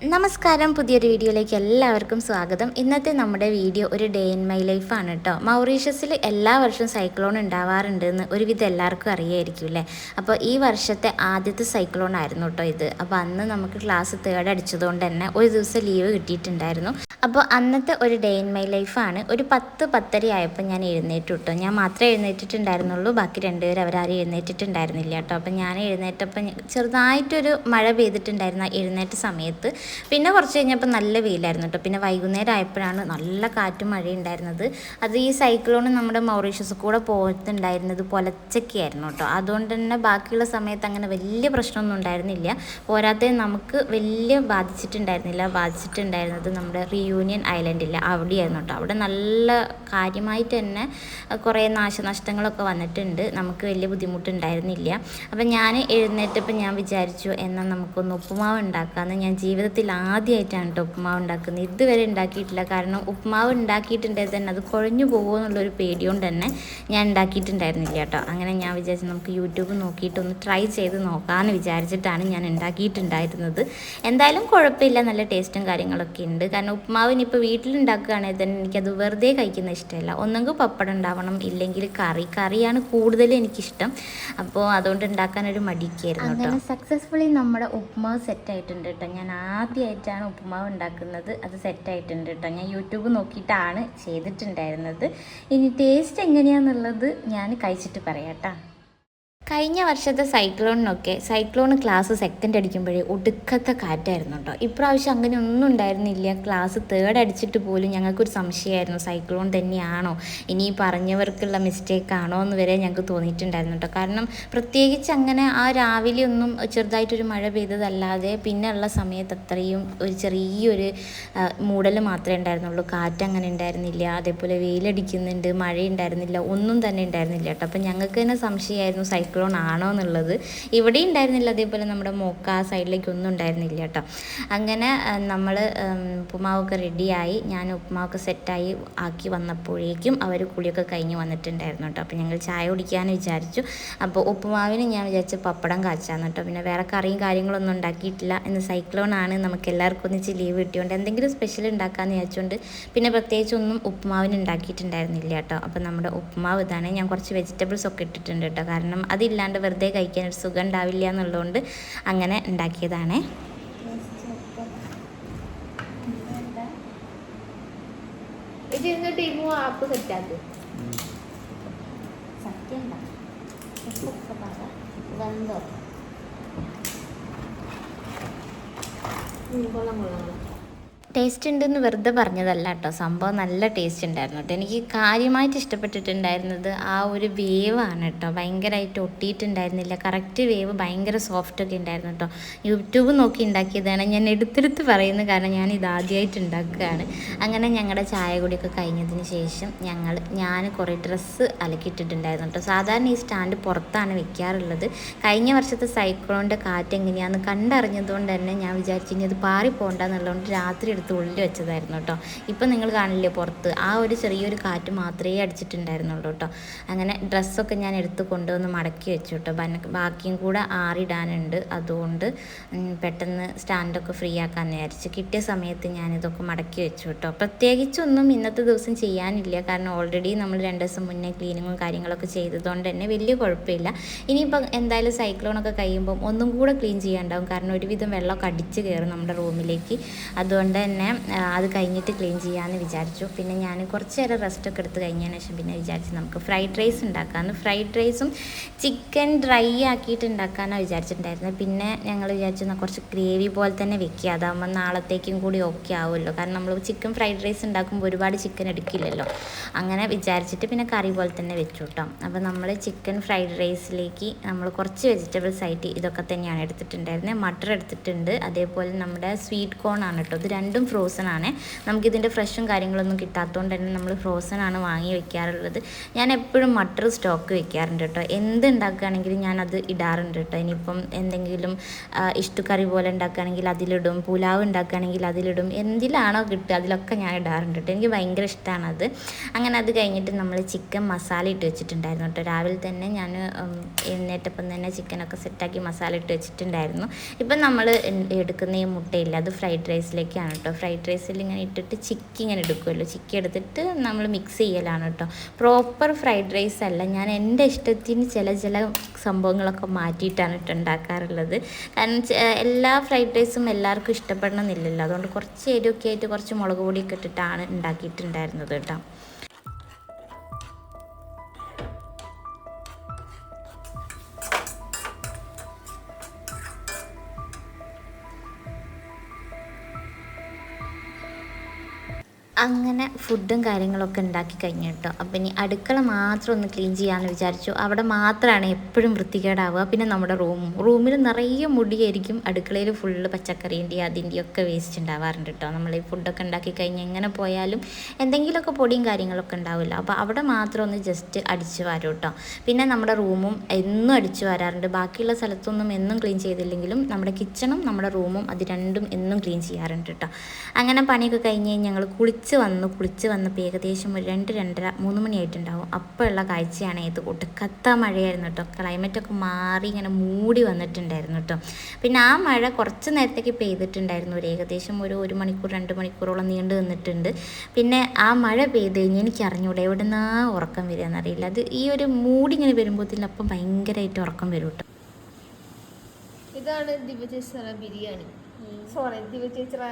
നമസ്കാരം. പുതിയൊരു വീഡിയോയിലേക്ക് എല്ലാവർക്കും സ്വാഗതം. ഇന്നത്തെ നമ്മുടെ വീഡിയോ ഒരു ഡേ ഇൻ മൈ ലൈഫാണ് കേട്ടോ മൗറീഷ്യസിൽ എല്ലാ വർഷവും സൈക്ലോൺ ഉണ്ടാവാറുണ്ട് എന്ന് ഒരുവിധം എല്ലാവർക്കും അറിയായിരിക്കും അല്ലേ അപ്പോൾ ഈ വർഷത്തെ ആദ്യത്തെ സൈക്ലോൺ ആയിരുന്നു കേട്ടോ ഇത്. അപ്പോൾ അന്ന് നമുക്ക് ക്ലാസ് തേർഡ് അടിച്ചതുകൊണ്ട് തന്നെ ഒരു ദിവസം ലീവ് കിട്ടിയിട്ടുണ്ടായിരുന്നു. അപ്പോൾ അന്നത്തെ ഒരു ഡേ ഇൻ മൈ ലൈഫാണ് ഒരു പത്ത് പത്തര ആയപ്പോൾ ഞാൻ എഴുന്നേറ്റ് കേട്ടോ ഞാൻ മാത്രമേ എഴുന്നേറ്റിട്ടുണ്ടായിരുന്നുള്ളൂ. ബാക്കി രണ്ടുപേരും അവരാരും എഴുന്നേറ്റിട്ടുണ്ടായിരുന്നില്ല കേട്ടോ അപ്പോൾ ഞാൻ എഴുന്നേറ്റപ്പോൾ ചെറുതായിട്ടൊരു മഴ പെയ്തിട്ടുണ്ടായിരുന്ന എഴുന്നേറ്റ സമയത്ത് പിന്നെ കുറച്ച് കഴിഞ്ഞപ്പോൾ നല്ല വെയിലായിരുന്നു കേട്ടോ. പിന്നെ വൈകുന്നേരം ആയപ്പോഴാണ് നല്ല കാറ്റും മഴയും ഉണ്ടായിരുന്നത് അത് ഈ സൈക്ലോൺ നമ്മുടെ മൗറീഷ്യസ് കൂടെ പോയിട്ടുണ്ടായിരുന്നത് പൊലച്ചക്കായിരുന്നു കേട്ടോ. അതുകൊണ്ട് തന്നെ ബാക്കിയുള്ള സമയത്ത് അങ്ങനെ വലിയ പ്രശ്നമൊന്നും ഉണ്ടായിരുന്നില്ല. പോരാത്ത നമുക്ക് വലിയ ബാധിച്ചിട്ടുണ്ടായിരുന്നില്ല. ബാധിച്ചിട്ടുണ്ടായിരുന്നത് നമ്മുടെ റിയൂണിയൻ ഐലൻഡില്ല അവിടെയായിരുന്നു കേട്ടോ. അവിടെ നല്ല കാര്യമായിട്ട് തന്നെ കുറേ നാശനഷ്ടങ്ങളൊക്കെ വന്നിട്ടുണ്ട്. നമുക്ക് വലിയ ബുദ്ധിമുട്ടുണ്ടായിരുന്നില്ല. അപ്പം ഞാൻ എഴുന്നേറ്റപ്പോൾ ഞാൻ വിചാരിച്ചു എന്നാൽ നമുക്കൊന്ന് ഉപ്പുമാവ് ഉണ്ടാക്കാമെന്ന് ഞാൻ ജീവിതത്തിൽ ആദ്യമായിട്ടാണ് കേട്ടോ ഉപ്പുമാവ് ഉണ്ടാക്കുന്നത്. ഇതുവരെ ഉണ്ടാക്കിയിട്ടില്ല. കാരണം ഉപ്പുമാവ് ഉണ്ടാക്കിയിട്ടുണ്ടെങ്കിൽ തന്നെ അത് കുഴഞ്ഞു പോകുമോ എന്നുള്ളൊരു പേടിയോണ്ട് തന്നെ ഞാൻ ഉണ്ടാക്കിയിട്ടുണ്ടായിരുന്നില്ല കേട്ടോ. അങ്ങനെ ഞാൻ വിചാരിച്ചു നമുക്ക് യൂട്യൂബ് നോക്കിയിട്ട് ഒന്ന് ട്രൈ ചെയ്ത് നോക്കാമെന്ന് വിചാരിച്ചിട്ടാണ് ഞാൻ ഉണ്ടാക്കിയിട്ടുണ്ടായിരുന്നത്. എന്തായാലും കുഴപ്പമില്ല. നല്ല ടേസ്റ്റും കാര്യങ്ങളൊക്കെ ഉണ്ട്. കാരണം ഉപ്പുമാവ് ഇനിയിപ്പോൾ വീട്ടിലുണ്ടാക്കുകയാണെങ്കിൽ തന്നെ എനിക്കത് വെറുതെ കഴിക്കുന്ന ഇഷ്ടമല്ല. ഒന്നെങ്കിൽ പപ്പടം ഉണ്ടാവണം. ഇല്ലെങ്കിൽ കറി. കറിയാണ് കൂടുതലും എനിക്കിഷ്ടം. അപ്പോൾ അതുകൊണ്ട് ഉണ്ടാക്കാനൊരു മടിക്കായിരുന്നു കേട്ടോ. സക്സസ്ഫുള്ളി നമ്മുടെ ഉപ്പുമാവ് സെറ്റ് ആയിട്ടുണ്ട് കേട്ടോ. ഞാൻ ആദ്യമായിട്ടാണ് ഉപ്പുമാവ് ഉണ്ടാക്കുന്നത് അത് സെറ്റായിട്ടുണ്ട് കേട്ടോ ഞാൻ യൂട്യൂബ് നോക്കിയിട്ടാണ് ചെയ്തിട്ടുണ്ടായിരുന്നത്. ഇനി ടേസ്റ്റ് എങ്ങനെയാണെന്നുള്ളത് ഞാൻ കഴിച്ചിട്ട് പറയാം കേട്ടോ കഴിഞ്ഞ വർഷത്തെ സൈക്ലോണിനൊക്കെ സൈക്ലോൺ ക്ലാസ് സെക്കൻഡ് അടിക്കുമ്പോഴേ ഒടുക്കത്തെ കാറ്റായിരുന്നു കേട്ടോ. ഇപ്രാവശ്യം അങ്ങനെ ഒന്നും ഉണ്ടായിരുന്നില്ല. ക്ലാസ് തേർഡ് അടിച്ചിട്ട് പോലും ഞങ്ങൾക്കൊരു സംശയമായിരുന്നു. സൈക്ലോൺ തന്നെയാണോ? ഇനി പറഞ്ഞവർക്കുള്ള മിസ്റ്റേക്ക് ആണോ എന്ന് വരെ ഞങ്ങൾക്ക് തോന്നിയിട്ടുണ്ടായിരുന്നു കേട്ടോ. കാരണം പ്രത്യേകിച്ച് അങ്ങനെ ആ രാവിലെ ഒന്നും ചെറുതായിട്ടൊരു മഴ പെയ്തതല്ലാതെ പിന്നെ ഉള്ള സമയത്ത് അത്രയും ഒരു ചെറിയൊരു മൂടൽ മാത്രമേ ഉണ്ടായിരുന്നുള്ളൂ. കാറ്റ് അങ്ങനെ ഉണ്ടായിരുന്നില്ല. അതേപോലെ വെയിലടിക്കുന്നുണ്ട് മഴ ഉണ്ടായിരുന്നില്ല ഒന്നും തന്നെ ഉണ്ടായിരുന്നില്ല കേട്ടോ. അപ്പം ഞങ്ങൾക്ക് തന്നെ സംശയമായിരുന്നു സൈക്ലോൺ ആണോ എന്നുള്ളത് ഇവിടെ ഉണ്ടായിരുന്നില്ല. അതേപോലെ നമ്മുടെ മോക്ക സൈഡിലേക്ക് ഒന്നും ഉണ്ടായിരുന്നില്ല കേട്ടോ. അങ്ങനെ നമ്മൾ ഉപ്പുമാവൊക്കെ റെഡിയായി. ഞാൻ ഉപ്പുമാവൊക്കെ സെറ്റായി ആക്കി വന്നപ്പോഴേക്കും അവർ കുളിയൊക്കെ കഴിഞ്ഞ് വന്നിട്ടുണ്ടായിരുന്നു കേട്ടോ. അപ്പോൾ ഞങ്ങൾ ചായ കുടിക്കാമെന്ന് വിചാരിച്ചു. അപ്പോൾ ഉപ്പുമാവിന് ഞാൻ വിചാരിച്ച പപ്പടം കാച്ചാന്ന് കേട്ടോ. പിന്നെ വേറെ കറിയും കാര്യങ്ങളൊന്നും ഉണ്ടാക്കിയിട്ടില്ല. ഇന്ന് സൈക്ലോൺ ആണ്. നമുക്ക് എല്ലാവർക്കും ഒന്നിച്ച് ലീവ് കിട്ടിയോണ്ട് എന്തെങ്കിലും സ്പെഷ്യൽ ഉണ്ടാക്കാമെന്ന് വിചാരിച്ചുകൊണ്ട് പിന്നെ പ്രത്യേകിച്ച് ഒന്നും ഉപ്പുമാവിന് ഉണ്ടാക്കിയിട്ടുണ്ടായിരുന്നില്ല കേട്ടോ. അപ്പോൾ നമ്മുടെ ഉപ്പുമാവ് ഇതാണ്. ഞാൻ കുറച്ച് വെജിറ്റബിൾസ് ഒക്കെ ഇട്ടിട്ടുണ്ട് കേട്ടോ. കാരണം അതില്ലാണ്ട് വെറുതെ കഴിക്കാൻ ഒരു സുഖം ഉണ്ടാവില്ല എന്നുള്ളതുകൊണ്ട് അങ്ങനെ ഉണ്ടാക്കിയതാണേ. ആപ്പ് സെറ്റാക്ക് സത്യം വെന്തോ? കൊള്ളാം കൊള്ളാം. ടേസ്റ്റ് ഉണ്ടെന്ന് വെറുതെ പറഞ്ഞതല്ല കേട്ടോ. സംഭവം നല്ല ടേസ്റ്റ് ഉണ്ടായിരുന്നു കേട്ടോ. എനിക്ക് കാര്യമായിട്ട് ഇഷ്ടപ്പെട്ടിട്ടുണ്ടായിരുന്നത് ആ ഒരു വേവാണ് കേട്ടോ. ഭയങ്കരമായിട്ട് ഒട്ടിയിട്ടുണ്ടായിരുന്നില്ല. കറക്റ്റ് വേവ് ഭയങ്കര സോഫ്റ്റ് ഒക്കെ ഉണ്ടായിരുന്നു കേട്ടോ. യൂട്യൂബ് നോക്കി ഉണ്ടാക്കിയതാണ്. ഞാൻ എടുത്തെടുത്ത് പറയുന്നത് കാരണം ഞാൻ ഇത് ആദ്യമായിട്ട് ഉണ്ടാക്കുകയാണ്. അങ്ങനെ ഞങ്ങളുടെ ചായ കുടിയൊക്കെ കഴിഞ്ഞതിന് ശേഷം ഞങ്ങൾ ഞാൻ കുറേ ഡ്രസ്സ് അലക്കിയിട്ടിട്ടുണ്ടായിരുന്നു കേട്ടോ. സാധാരണ ഈ സ്റ്റാൻഡ് പുറത്താണ് വെക്കാറുള്ളത്. കഴിഞ്ഞ വർഷത്തെ സൈക്ലോണിന്റെ കാറ്റ് എങ്ങനെയാണെന്ന് കണ്ടറിഞ്ഞതുകൊണ്ട് തന്നെ ഞാൻ വിചാരിച്ചു ഇനി അത് പാറി പോകണ്ടെന്നുള്ളതുകൊണ്ട് രാത്രി എടുത്ത് ഉള്ളിൽ വെച്ചതായിരുന്നു കേട്ടോ ഇപ്പം നിങ്ങൾ കാണില്ലേ പുറത്ത്. ആ ഒരു ചെറിയൊരു കാറ്റ് മാത്രമേ അടിച്ചിട്ടുണ്ടായിരുന്നുള്ളൂ കേട്ടോ അങ്ങനെ ഡ്രസ്സൊക്കെ ഞാൻ എടുത്ത് കൊണ്ടുവന്ന് മടക്കി വെച്ചു കേട്ടോ ബാക്കിയും കൂടെ ആറിടാനുണ്ട്. അതുകൊണ്ട് പെട്ടെന്ന് സ്റ്റാൻഡൊക്കെ ഫ്രീ ആക്കാൻ വിചാരിച്ചു കിട്ടിയ സമയത്ത് ഞാനിതൊക്കെ മടക്കി വെച്ചു കേട്ടോ പ്രത്യേകിച്ചൊന്നും ഇന്നത്തെ ദിവസം ചെയ്യാനില്ല. കാരണം ഓൾറെഡി നമ്മൾ രണ്ട് ദിവസം മുന്നേ ക്ലീനിങ്ങും കാര്യങ്ങളൊക്കെ ചെയ്തതുകൊണ്ട് തന്നെ വലിയ കുഴപ്പമില്ല. ഇനിയിപ്പോൾ എന്തായാലും സൈക്ലോണൊക്കെ കഴിയുമ്പം ഒന്നും കൂടെ ക്ലീൻ ചെയ്യാണ്ടാവും കാരണം ഒരുവിധം വെള്ളമൊക്കെ അടിച്ച് കയറും നമ്മുടെ റൂമിലേക്ക് അതുകൊണ്ട് തന്നെ അത് കഴിഞ്ഞിട്ട് ക്ലീൻ ചെയ്യാമെന്ന് വിചാരിച്ചു. പിന്നെ ഞാൻ കുറച്ച് നേരം റെസ്റ്റൊക്കെ എടുത്ത് കഴിഞ്ഞതിന് ശേഷം പിന്നെ വിചാരിച്ചു നമുക്ക് ഫ്രൈഡ് റൈസ് ഉണ്ടാക്കാമെന്ന് ഫ്രൈഡ് റൈസും ചിക്കൻ ഡ്രൈ ആക്കിയിട്ട് ഉണ്ടാക്കാമെന്നാണ് വിചാരിച്ചിട്ടുണ്ടായിരുന്നത് പിന്നെ ഞങ്ങൾ വിചാരിച്ചു കുറച്ച് ഗ്രേവി പോലെ തന്നെ വെക്കുക അതാകുമ്പോൾ നാളത്തേക്കും കൂടി ഓക്കെ ആവുമല്ലോ കാരണം നമ്മൾ ചിക്കൻ ഫ്രൈഡ് റൈസ് ഉണ്ടാക്കുമ്പോൾ ഒരുപാട് ചിക്കൻ എടുക്കില്ലല്ലോ. അങ്ങനെ വിചാരിച്ചിട്ട് പിന്നെ കറി പോലെ തന്നെ വെച്ചു കേട്ടോ അപ്പോൾ നമ്മൾ ചിക്കൻ ഫ്രൈഡ് റൈസിലേക്ക് നമ്മൾ കുറച്ച് വെജിറ്റബിൾസ് ആയിട്ട് ഇതൊക്കെ തന്നെയാണ് എടുത്തിട്ടുണ്ടായിരുന്നത് മട്ടർ എടുത്തിട്ടുണ്ട്. അതേപോലെ നമ്മുടെ സ്വീറ്റ് കോൺ ആണ് കേട്ടോ ഇത് രണ്ടും രണ്ടും ഫ്രോസൺ ആണ്. നമുക്കിതിന്റെ ഫ്രഷും കാര്യങ്ങളൊന്നും കിട്ടാത്തതുകൊണ്ട് തന്നെ നമ്മൾ ഫ്രോസൺ ആണ് വാങ്ങി വെക്കാറുള്ളത്. ഞാൻ എപ്പോഴും മട്ടർ സ്റ്റോക്ക് വെക്കാറുണ്ട് കേട്ടോ എന്ത് ഉണ്ടാക്കുകയാണെങ്കിലും ഞാനത് ഇടാറുണ്ട് കേട്ടോ ഇനിയിപ്പം എന്തെങ്കിലും ഇഷ്ടുക്കറി പോലെ ഉണ്ടാക്കുകയാണെങ്കിൽ അതിലിടും. പുലാവ് ഉണ്ടാക്കുകയാണെങ്കിൽ അതിലിടും. എന്തിലാണോ കിട്ടുക അതിലൊക്കെ ഞാൻ ഇടാറുണ്ട് കേട്ടോ എനിക്ക് ഭയങ്കര ഇഷ്ടമാണ് അത് അങ്ങനെ അത് കഴിഞ്ഞിട്ട് നമ്മൾ ചിക്കൻ മസാല ഇട്ട് വെച്ചിട്ടുണ്ടായിരുന്നു കേട്ടോ രാവിലെ തന്നെ ഞാൻ എഴുന്നേറ്റപ്പം തന്നെ ചിക്കനൊക്കെ സെറ്റാക്കി മസാല ഇട്ട് വെച്ചിട്ടുണ്ടായിരുന്നു. ഇപ്പം നമ്മൾ എടുക്കുന്ന ഈ മുട്ടയില്ല. അത് ഫ്രൈഡ് റൈസിലേക്കാണ് കേട്ടോ ഫ്രൈഡ് റൈസിൽ ഇങ്ങനെ ഇട്ടിട്ട് ചിക്കി ഇങ്ങനെ എടുക്കുമല്ലോ. ചിക്കി എടുത്തിട്ട് നമ്മൾ മിക്സ് ചെയ്യലാണ് കേട്ടോ. പ്രോപ്പർ ഫ്രൈഡ് റൈസ് അല്ല. ഞാൻ എന്റെ ഇഷ്ടത്തിന് ചില ചില സംഭവങ്ങളൊക്കെ മാറ്റിയിട്ടാണ് കേട്ടോ ഉണ്ടാക്കാറുള്ളത്. കാരണം എല്ലാ ഫ്രൈഡ് റൈസും എല്ലാവർക്കും ഇഷ്ടപ്പെടണമെന്നില്ലല്ലോ. അതുകൊണ്ട് കുറച്ച് എരിവൊക്കെ ആയിട്ട് കുറച്ച് മുളക് പൊടിയൊക്കെ ഇട്ടിട്ടാണ് ഉണ്ടാക്കിയിട്ടുണ്ടായിരുന്നത് കേട്ടോ. അങ്ങനെ ഫുഡും കാര്യങ്ങളൊക്കെ ഉണ്ടാക്കി കഴിഞ്ഞു കേട്ടോ. അപ്പം ഇനി അടുക്കള മാത്രം ഒന്ന് ക്ലീൻ ചെയ്യാമെന്ന് വിചാരിച്ചു. അവിടെ മാത്രമാണ് എപ്പോഴും വൃത്തികേടാവുക. പിന്നെ നമ്മുടെ റൂം റൂമിൽ നിറയെ മുടിയായിരിക്കും. അടുക്കളയിൽ ഫുള്ള് പച്ചക്കറീന്റെയും അതിന്റെയും ഒക്കെ വേസ്റ്റ് ഉണ്ടാവാറുണ്ട് കേട്ടോ. നമ്മൾ ഈ ഫുഡൊക്കെ ഉണ്ടാക്കി കഴിഞ്ഞ് എങ്ങനെ പോയാലും എന്തെങ്കിലുമൊക്കെ പൊടിയും കാര്യങ്ങളൊക്കെ ഉണ്ടാവില്ല അപ്പോൾ അവിടെ മാത്രം ഒന്ന് ജസ്റ്റ് അടിച്ചു വാരും കേട്ടോ. പിന്നെ നമ്മുടെ റൂമും എന്നും അടിച്ചു വരാറുണ്ട്. ബാക്കിയുള്ള സ്ഥലത്തൊന്നും എന്നും ക്ലീൻ ചെയ്തില്ലെങ്കിലും നമ്മുടെ കിച്ചണും നമ്മുടെ റൂമും അത് രണ്ടും എന്നും ക്ലീൻ ചെയ്യാറുണ്ട് കേട്ടോ. അങ്ങനെ പണിയൊക്കെ കഴിഞ്ഞ് ഞങ്ങൾ കുളിച്ച് വന്നു കുളിച്ച് വന്നപ്പോൾ ഏകദേശം ഒരു രണ്ട് രണ്ടര മൂന്ന് മണിയായിട്ടുണ്ടാവും. അപ്പോഴുള്ള കാഴ്ചയാണ് ഇത് ഒടുക്കത്ത മഴയായിരുന്നു കേട്ടോ. ക്ലൈമറ്റൊക്കെ മാറി ഇങ്ങനെ മൂടി വന്നിട്ടുണ്ടായിരുന്നു കേട്ടോ. പിന്നെ ആ മഴ കുറച്ച് നേരത്തേക്ക് പെയ്തിട്ടുണ്ടായിരുന്നു. ഒരു ഏകദേശം ഒരു ഒരു മണിക്കൂർ രണ്ട് മണിക്കൂറോളം നീണ്ടു നിന്നിട്ടുണ്ട്. പിന്നെ ആ മഴ പെയ്ത് കഴിഞ്ഞ് എനിക്ക് അറിഞ്ഞൂടെ എവിടെ നിന്നാ ഉറക്കം വരിക എന്നറിയില്ല. അത് ഈ ഒരു മൂടി ഇങ്ങനെ വരുമ്പോഴത്തേക്കും അപ്പം ഭയങ്കരമായിട്ട് ഉറക്കം വരും കേട്ടോ. ഇതാണ് ദിവചേശ്വര ബിരിയാണി. സോറി ദിവചേച്ചിറ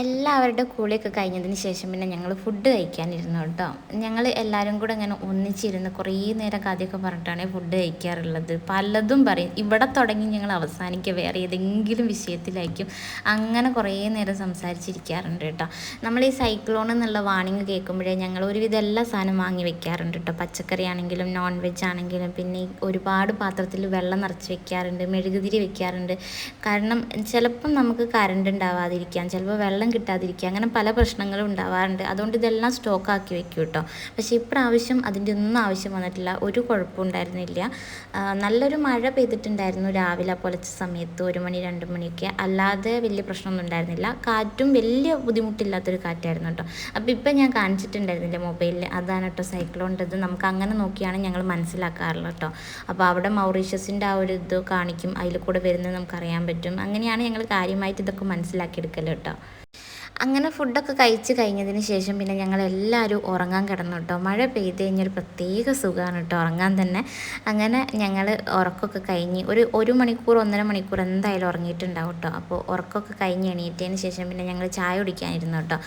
എല്ലാവരുടെ കൂളിയൊക്കെ കഴിഞ്ഞതിന് ശേഷം പിന്നെ ഞങ്ങൾ ഫുഡ് കഴിക്കാനിരുന്നു കേട്ടോ. ഞങ്ങൾ എല്ലാവരും കൂടെ ഇങ്ങനെ ഒന്നിച്ചിരുന്ന് കുറേ നേരം കഥയൊക്കെ പറഞ്ഞിട്ടാണ് ഫുഡ് കഴിക്കാറുള്ളത്. പലതും പറയും. ഇവിടെ തുടങ്ങി ഞങ്ങൾ അവസാനിക്കുക വേറെ ഏതെങ്കിലും വിഷയത്തിലായിരിക്കും. അങ്ങനെ കുറേ നേരം സംസാരിച്ചിരിക്കാറുണ്ട് കേട്ടോ. നമ്മൾ ഈ സൈക്ലോൺ എന്നുള്ള വാണിംഗ് കേൾക്കുമ്പോഴേ ഞങ്ങൾ ഒരുവിധം എല്ലാ സാധനം വാങ്ങി വെക്കാറുണ്ട് കേട്ടോ. പച്ചക്കറി ആണെങ്കിലും നോൺ വെജ് ആണെങ്കിലും പിന്നെ ഒരുപാട് പാത്രത്തിൽ വെള്ളം നിറച്ച് വെക്കാറുണ്ട് മെഴുകുതിരി വെക്കാറുണ്ട്. കാരണം ചിലപ്പം നമുക്ക് കറണ്ട് ഉണ്ടാവാതിരിക്കാം ചിലപ്പോൾ വെള്ളം കിട്ടാതിരിക്കുക അങ്ങനെ പല പ്രശ്നങ്ങളും ഉണ്ടാവാറുണ്ട്. അതുകൊണ്ട് ഇതെല്ലാം സ്റ്റോക്ക് ആക്കി വെക്കും കേട്ടോ. പക്ഷേ ഇപ്രാവശ്യം അതിന്റെ ഒന്നും ആവശ്യം വന്നിട്ടില്ല. ഒരു കുഴപ്പവും ഉണ്ടായിരുന്നില്ല. നല്ലൊരു മഴ പെയ്തിട്ടുണ്ടായിരുന്നു രാവിലെ പോലത്തെ സമയത്ത് ഒരു മണി രണ്ട് മണിയൊക്കെ. അല്ലാതെ വലിയ പ്രശ്നമൊന്നും ഉണ്ടായിരുന്നില്ല. കാറ്റും വലിയ ബുദ്ധിമുട്ടില്ലാത്തൊരു കാറ്റായിരുന്നു കേട്ടോ. അപ്പോൾ ഇപ്പം ഞാൻ കാണിച്ചിട്ടുണ്ടായിരുന്നില്ല മൊബൈലിൽ. അതാണ് കേട്ടോ സൈക്ലോണിന്റെത് നമുക്ക് അങ്ങനെ നോക്കിയാണ് ഞങ്ങൾ മനസ്സിലാക്കാറുള്ളത് കേട്ടോ. അപ്പോൾ അവിടെ മൗറീഷ്യസിന്റെ ആ ഒരു ഇത് കാണിക്കും. അതിൽ കൂടെ വരുന്നത് നമുക്ക് അറിയാൻ പറ്റും. അങ്ങനെയാണ് ഞങ്ങൾ കാര്യമായിട്ട് ഇതൊക്കെ മനസ്സിലാക്കിയെടുക്കൽ കേട്ടോ. അങ്ങനെ ഫുഡൊക്കെ കഴിച്ച് കഴിഞ്ഞതിന് ശേഷം പിന്നെ ഞങ്ങൾ എല്ലാവരും ഉറങ്ങാൻ കിടന്നു കേട്ടോ മഴ പെയ്ത് കഴിഞ്ഞൊരു പ്രത്യേക സുഖമാണ് കേട്ടോ ഉറങ്ങാൻ തന്നെ. അങ്ങനെ ഞങ്ങൾ ഉറക്കമൊക്കെ കഴിഞ്ഞ് ഒരു ഒരു മണിക്കൂർ ഒന്നര മണിക്കൂർ എന്തായാലും ഉറങ്ങിയിട്ടുണ്ടാവും കേട്ടോ അപ്പോൾ ഉറക്കമൊക്കെ കഴിഞ്ഞ് എണീറ്റതിന് ശേഷം പിന്നെ ഞങ്ങൾ ചായ കുടിക്കാനിരുന്നു കേട്ടോ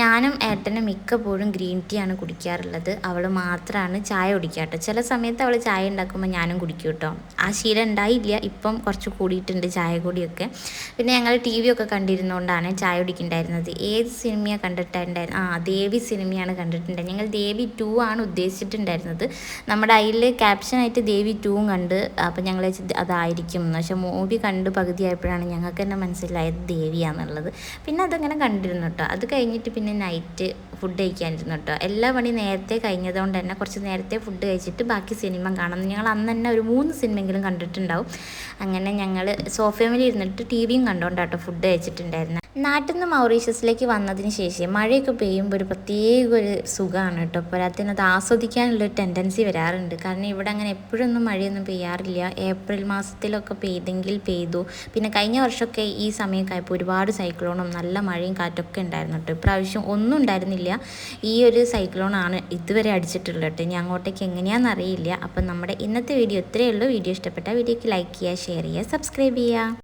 ഞാനും ഏട്ടനും മിക്കപ്പോഴും ഗ്രീൻ ടീ ആണ് കുടിക്കാറുള്ളത്. അവൾ മാത്രമാണ് ചായ കുടിക്കുക കേട്ടോ ചില സമയത്ത് അവൾ ചായ ഉണ്ടാക്കുമ്പോൾ ഞാനും കുടിക്കും കേട്ടോ ആ ശീലം ഉണ്ടായില്ല ഇപ്പം കുറച്ച് കൂടിയിട്ടുണ്ട് ചായ കൂടിയൊക്കെ. പിന്നെ ഞങ്ങൾ ടി വി ഒക്കെ കണ്ടിരുന്നുകൊണ്ടാണ് ചായ കുടിക്കുന്നുണ്ടായിരുന്നത് ഏത് സിനിമയാണ് കണ്ടിട്ടുണ്ടായിരുന്നു? ആ ദേവി സിനിമയാണ് കണ്ടിട്ടുണ്ടായിരുന്നത് ഞങ്ങൾ ദേവി ടു ആണ് ഉദ്ദേശിച്ചിട്ടുണ്ടായിരുന്നത്. നമ്മുടെ അതിൽ ക്യാപ്ഷനായിട്ട് ദേവി ടൂവും കണ്ട് അപ്പം ഞങ്ങൾ അതായിരിക്കും. പക്ഷേ മൂവി കണ്ട് പകുതിയായപ്പോഴാണ് ഞങ്ങൾക്ക് തന്നെ മനസ്സിലായത് ദേവിയാന്നുള്ളത്. പിന്നെ അതങ്ങനെ കണ്ടിരുന്നു കേട്ടോ. അത് കഴിഞ്ഞിട്ട് പിന്നെ നൈറ്റ് ഫുഡ് കഴിക്കാനിരുന്നു കേട്ടോ. എല്ലാ പണി നേരത്തെ കഴിഞ്ഞതുകൊണ്ട് തന്നെ കുറച്ച് നേരത്തെ ഫുഡ് കഴിച്ചിട്ട് ബാക്കി സിനിമ കാണാം. ഞങ്ങൾ അന്ന് തന്നെ ഒരു മൂന്ന് സിനിമയെങ്കിലും കണ്ടിട്ടുണ്ടാവും. അങ്ങനെ ഞങ്ങൾ സോഫയിൽ ഇരുന്നിട്ട് ടി വിയും കണ്ടുകൊണ്ടാട്ടോ ഫുഡ് കഴിച്ചിട്ടുണ്ടായിരുന്നത് നാട്ടിൽ നിന്ന് മൗറീഷ്യസിലേക്ക് വന്നതിന് ശേഷം മഴയൊക്കെ പെയ്യുമ്പോൾ ഒരു പ്രത്യേക ഒരു സുഖമാണ് കേട്ടോ. പോരാത്തിന് അത് ആസ്വദിക്കാനുള്ളൊരു ടെൻഡൻസി വരാറുണ്ട്. കാരണം ഇവിടെ അങ്ങനെ എപ്പോഴൊന്നും മഴയൊന്നും പെയ്യാറില്ല. ഏപ്രിൽ മാസത്തിലൊക്കെ പെയ്തെങ്കിൽ പെയ്തു. പിന്നെ കഴിഞ്ഞ വർഷമൊക്കെ ഈ സമയമൊക്കെ ഒരുപാട് സൈക്ലോണും നല്ല മഴയും കാറ്റൊക്കെ ഉണ്ടായിരുന്നു കേട്ടോ. ഇപ്രാവശ്യം ഒന്നും ഉണ്ടായിരുന്നില്ല. ഈ ഒരു സൈക്ലോണാണ് ഇതുവരെ അടിച്ചിട്ടുള്ളത് കേട്ടോ. ഇനി അങ്ങോട്ടേക്ക് എങ്ങനെയാണെന്ന് അറിയില്ല. അപ്പം നമ്മുടെ ഇന്നത്തെ വീഡിയോ ഇത്രയേ ഉള്ളൂ. വീഡിയോ ഇഷ്ടപ്പെട്ട വീഡിയോക്ക് ലൈക്ക് ചെയ്യുക ഷെയർ ചെയ്യുക സബ്സ്ക്രൈബ് ചെയ്യുക.